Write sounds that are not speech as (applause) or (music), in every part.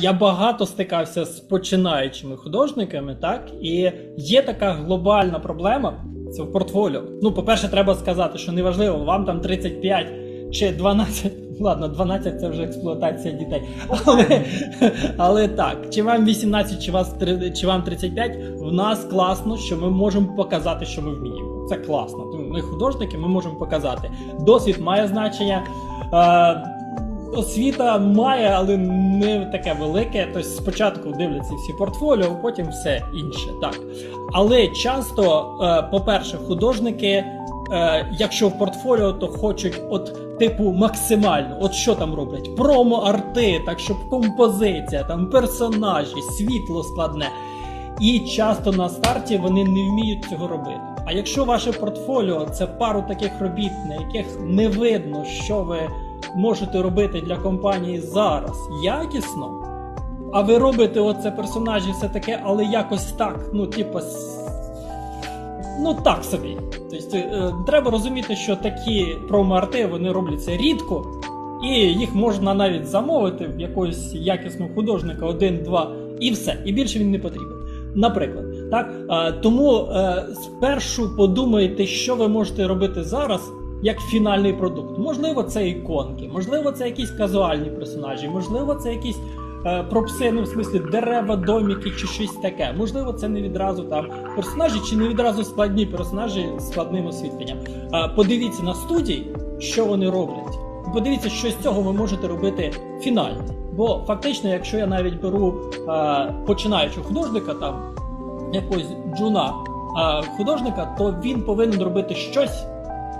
Я багато стикався з починаючими художниками, так і є така глобальна проблема. Це в портфоліо. Ну, по-перше, треба сказати, що неважливо, вам там 35 чи 12. (laughs) Ладно, 12 це вже експлуатація дітей. Але, (laughs) але так, чи вам 18, чи, вас, чи вам 35, в нас класно, що ми можемо показати, що ми вміємо. Це класно. Ми художники, ми можемо показати. Досвід має значення. Освіта має, але не таке велике. Тобто спочатку дивляться всі портфоліо, потім все інше. Так. Але часто, е, по-перше, художники, е, якщо в портфоліо, то хочуть от типу максимально, от що там роблять? Промо-арти, так щоб композиція, там персонажі, світло складне. І часто на старті вони не вміють цього робити. А якщо ваше портфоліо це пару таких робіт, на яких не видно, що ви можете робити для компанії зараз якісно, а ви робите оце персонажі, все таке, але якось так, ну, типу, ну так собі. Тобто, е, треба розуміти, що такі промо-арти вони робляться рідко, і їх можна навіть замовити в якогось якісного художника один-два, і все, і більше він не потрібен. Наприклад, так Е, тому е, спершу подумайте, що ви можете робити зараз. Як фінальний продукт. Можливо, це іконки, можливо, це якісь казуальні персонажі, можливо, це якісь е, пропси, ну в смислі дерева, доміки чи щось таке. Можливо, це не відразу там персонажі, чи не відразу складні персонажі з складним освітленням. Е, подивіться на студії, що вони роблять. Подивіться, що з цього ви можете робити фінально. Бо фактично, якщо я навіть беру е, починаючого художника, там якогось джуна е, художника, то він повинен робити щось,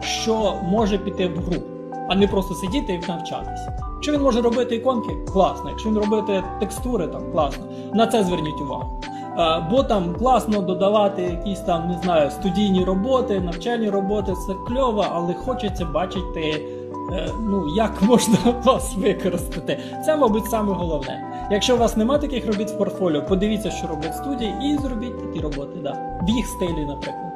що може піти в гру, а не просто сидіти і навчатися. Якщо він може робити іконки, класно. Якщо він робити текстури, там класно. На це зверніть увагу. Е, Бо там класно додавати якісь там, не знаю, студійні роботи, навчальні роботи, це кльово, але хочеться бачити, е, ну як (laughs) можна вас використати. Це, мабуть, саме головне. Якщо у вас немає таких робіт в портфоліо, подивіться, що роблять студії, і зробіть такі роботи, да. в їх стилі, наприклад.